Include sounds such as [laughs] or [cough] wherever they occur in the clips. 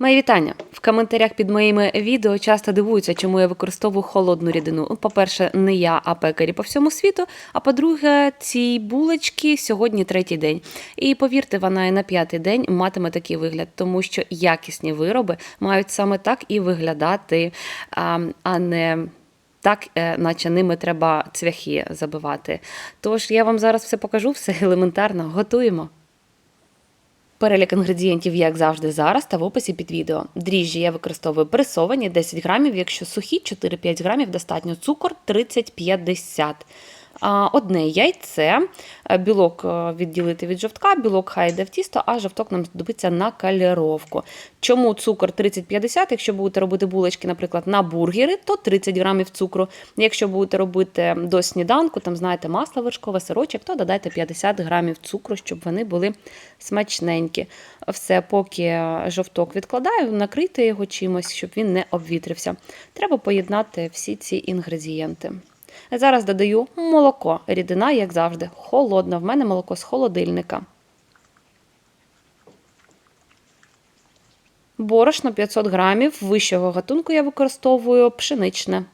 Мої вітання в коментарях під моїми відео часто дивуються, чому я використовую холодну рідину. Ну, По-перше, не я, а пекарі по всьому світу. А по-друге, ці булочки сьогодні третій день. І повірте, вона і на п'ятий день матиме такий вигляд, тому що якісні вироби мають саме так і виглядати, а, а не. Так, е, наче ними треба цвяхи забивати. Тож я вам зараз все покажу, все елементарно. Готуємо. Перелік інгредієнтів, як завжди, зараз та в описі під відео. Дріжджі я використовую пресовані 10 грамів, якщо сухі 4-5 грамів достатньо. Цукор 30-50. Одне яйце, е, білок е, відділити від жовтка, білок хай йде в тісто, а жовток нам знадобиться на каліровку. Чому цукор 30-50? Якщо будете робити булочки, наприклад, на бургери, то 30 грамів цукру. Якщо будете робити до сніданку, там знаєте, масло вершкове, сирочок, то додайте 50 грамів цукру, щоб вони були смачненькі. Все, поки жовток відкладаю, накрийте його чимось, щоб він не обвітрився. Треба поєднати всі ці інгредієнти. Зараз додаю молоко. Рідина, як завжди, холодна. В мене молоко з холодильника. Борошно 500 грамів. Вищого гатунку я використовую пшеничне.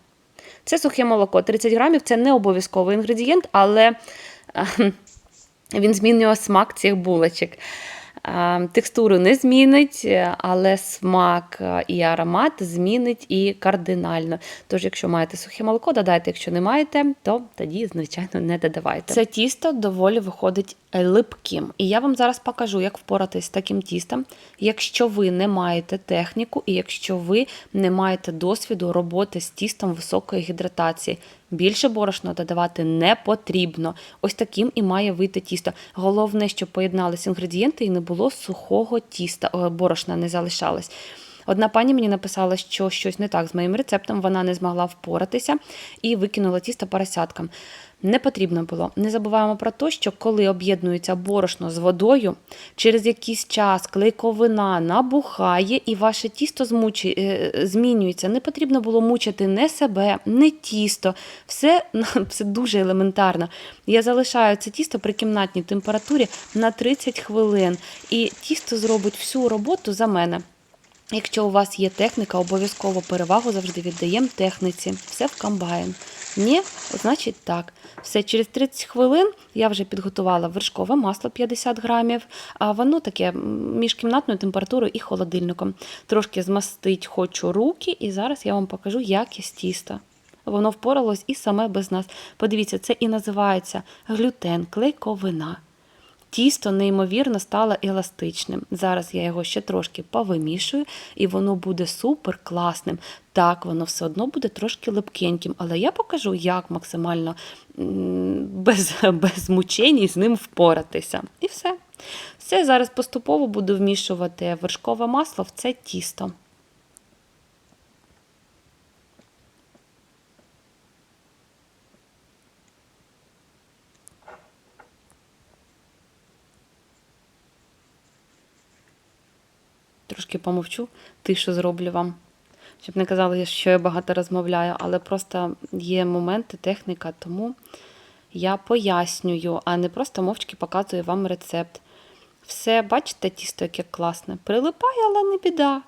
Це сухе молоко. 30 грамів це не обов'язковий інгредієнт, але е, [laughs] він змінює смак цих булочок. Е, Текстуру не змінить, але смак і аромат змінить і кардинально. Тож, якщо маєте сухе молоко, додайте. Якщо не маєте, то тоді, звичайно, не додавайте. Це тісто доволі виходить липким. І я вам зараз покажу, як впоратись з таким тістом, якщо ви не маєте техніку і якщо ви не маєте досвіду роботи з тістом високої гідратації. Більше борошна додавати не потрібно. Ось таким і має вийти тісто. Головне, щоб поєднались інгредієнти і не було сухого тіста, борошна не залишалось. Одна пані мені написала, що щось не так з моїм рецептом, вона не змогла впоратися і викинула тісто поросяткам. Не потрібно було. Не забуваємо про те, що коли об'єднується борошно з водою, через якийсь час клейковина набухає і ваше тісто змучі, е, змінюється. Не потрібно було мучити не себе, не тісто. Все, [laughs] все дуже елементарно. Я залишаю це тісто при кімнатній температурі на 30 хвилин, і тісто зробить всю роботу за мене. Якщо у вас є техніка, обов'язково перевагу завжди віддаємо техніці. Все в комбайн. Ні, значить так. Все, через 30 хвилин я вже підготувала вершкове масло 50 грамів, а воно таке між кімнатною температурою і холодильником. Трошки змастить хочу руки, і зараз я вам покажу якість тіста. Воно впоралось і саме без нас. Подивіться, це і називається глютен, клейковина. Тісто неймовірно стало еластичним. Зараз я його ще трошки повимішую, і воно буде супер класним. Так, воно все одно буде трошки липкеньким, але я покажу, як максимально без, [laughs] без мучень з ним впоратися. І все. Все, зараз поступово буду вмішувати вершкове масло в це тісто. Трошки помовчу, тишу зроблю вам. Щоб не казали, що я багато розмовляю, але просто є моменти, техніка, тому я пояснюю, а не просто мовчки показую вам рецепт. Все, бачите, тісто яке класне. Прилипає, але не біда.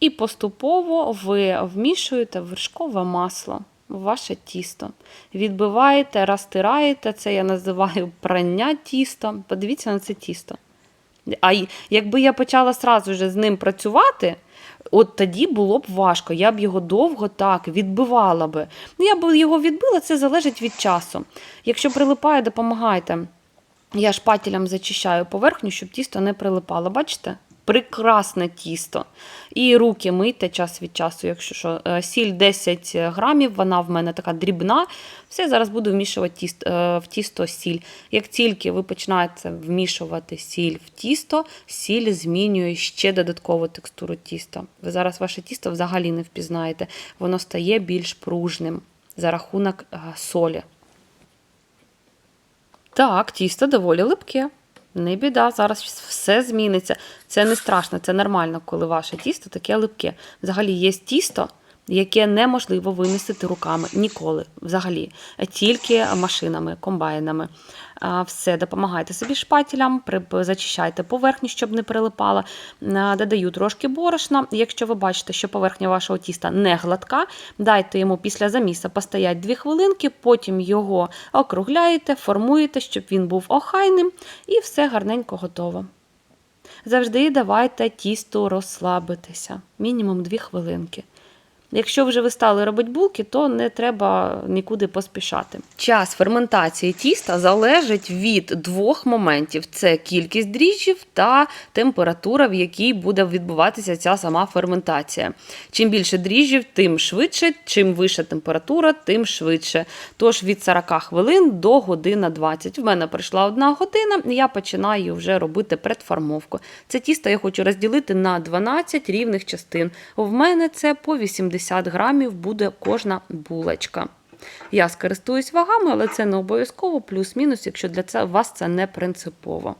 І поступово ви вмішуєте вершкове масло в ваше тісто. Відбиваєте, розтираєте, це я називаю прання тіста. Подивіться на це тісто. А якби я почала сразу же з ним працювати, от тоді було б важко. Я б його довго так відбивала би. Ну, я б його відбила, це залежить від часу. Якщо прилипає, допомагайте. Я шпателем зачищаю поверхню, щоб тісто не прилипало. Бачите? Прекрасне тісто. І руки мийте час від часу, якщо що. Е, Сіль 10 грамів, вона в мене така дрібна. Все, зараз буду вмішувати тісто, е, в тісто сіль. Як тільки ви починаєте вмішувати сіль в тісто, сіль змінює ще додаткову текстуру тіста. Ви зараз ваше тісто взагалі не впізнаєте. Воно стає більш пружним за рахунок е, солі. Так, тісто доволі липке. Не біда, зараз все зміниться. Це не страшно, це нормально, коли ваше тісто таке липке. Взагалі є тісто, яке неможливо вимістити руками ніколи, взагалі, тільки машинами, комбайнами. Все, допомагайте собі шпателям, зачищайте поверхню, щоб не прилипала. Додаю трошки борошна. Якщо ви бачите, що поверхня вашого тіста не гладка, дайте йому після заміса постоять 2 хвилинки, потім його округляєте, формуєте, щоб він був охайним, і все гарненько готово. Завжди давайте тісту розслабитися, мінімум 2 хвилинки. Якщо вже ви стали робити булки, то не треба нікуди поспішати. Час ферментації тіста залежить від двох моментів: це кількість дріжджів та температура, в якій буде відбуватися ця сама ферментація. Чим більше дріжджів, тим швидше, чим вища температура, тим швидше. Тож від 40 хвилин до година 20. В мене прийшла одна година, і я починаю вже робити предформовку. Це тісто я хочу розділити на 12 рівних частин. В мене це по 80 грамів буде кожна булочка. Я скористуюсь вагами, але це не обов'язково, плюс-мінус, якщо для вас це не принципово.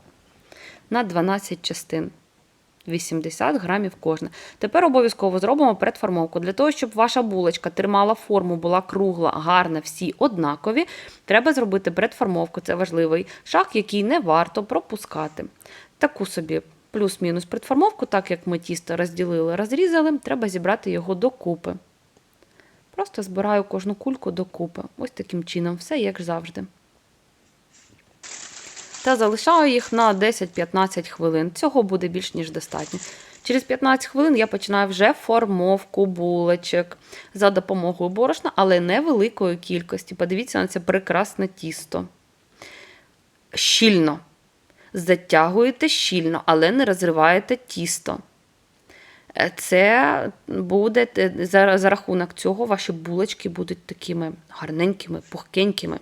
На 12 частин. 80 грамів кожна. Тепер обов'язково зробимо предформовку. Для того, щоб ваша булочка тримала форму, була кругла, гарна, всі однакові, треба зробити предформовку. Це важливий шаг, який не варто пропускати. Таку собі плюс-мінус предформовку, так як ми тісто розділили, розрізали, треба зібрати його докупи. Просто збираю кожну кульку докупи. Ось таким чином, все як завжди. Та залишаю їх на 10-15 хвилин. Цього буде більш ніж достатньо. Через 15 хвилин я починаю вже формовку булочок за допомогою борошна, але невеликої кількості. Подивіться на це прекрасне тісто. Щільно. Затягуєте щільно, але не розриваєте тісто. Е, Це буде за, за рахунок цього ваші булочки будуть такими гарненькими, пухкенькими.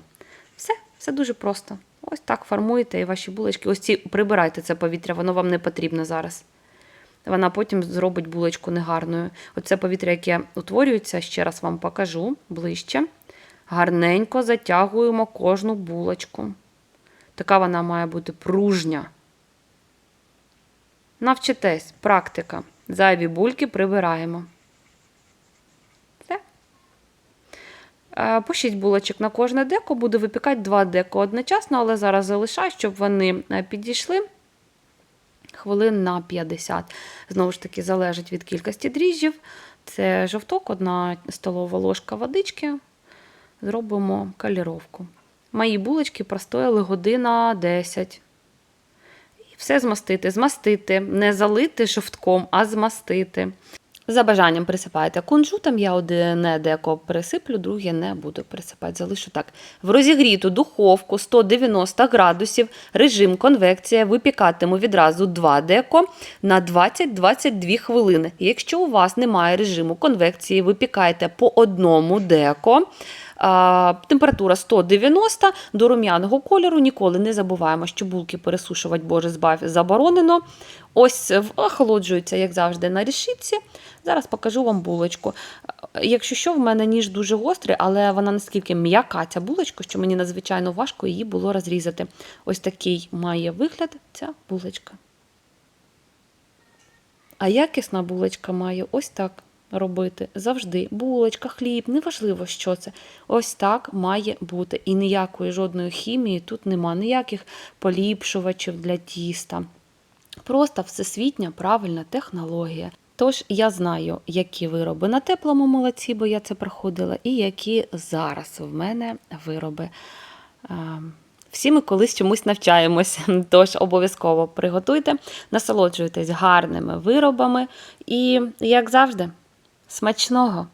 Все, все дуже просто. Ось так формуєте і ваші булочки. Ось ці прибирайте це повітря, воно вам не потрібно зараз. Вона потім зробить булочку негарною. Оце повітря, яке утворюється, ще раз вам покажу ближче. Гарненько затягуємо кожну булочку. Така вона має бути пружня. Навчитесь, практика. Зайві бульки прибираємо. Все. Е, По 6 булочок на кожне деко. Буду випікати 2 деко одночасно, але зараз залишаю, щоб вони е, підійшли хвилин на 50. Знову ж таки, залежить від кількості дріжджів. Це жовток, одна столова ложка водички. Зробимо каліровку. Мої булочки простояли година 10. І все змастити. Змастити, не залити жовтком, а змастити. За бажанням присипаєте кунжутом. Я одне деко присиплю, друге не буду присипати. Залишу так. В розігріту духовку 190 градусів, режим конвекція. Випікатиму відразу 2 деко на 20-22 хвилини. Якщо у вас немає режиму конвекції, випікайте по одному деко. Температура 190 до рум'яного кольору. Ніколи не забуваємо, що булки пересушувати, боже збав, заборонено. Ось в- охолоджуються, як завжди, на решітці. Зараз покажу вам булочку. Якщо що, в мене ніж дуже гострий, але вона наскільки м'яка ця булочка, що мені надзвичайно важко її було розрізати. Ось такий має вигляд ця булочка. А якісна булочка має ось так робити завжди. Булочка, хліб, неважливо, що це. Ось так має бути. І ніякої жодної хімії тут нема, ніяких поліпшувачів для тіста. Просто всесвітня правильна технологія. Тож я знаю, які вироби на теплому молоці, бо я це проходила, і які зараз в мене вироби. Ем, Всі ми колись чомусь навчаємось, [laughs] тож обов'язково приготуйте, насолоджуйтесь гарними виробами і, як завжди, смачного!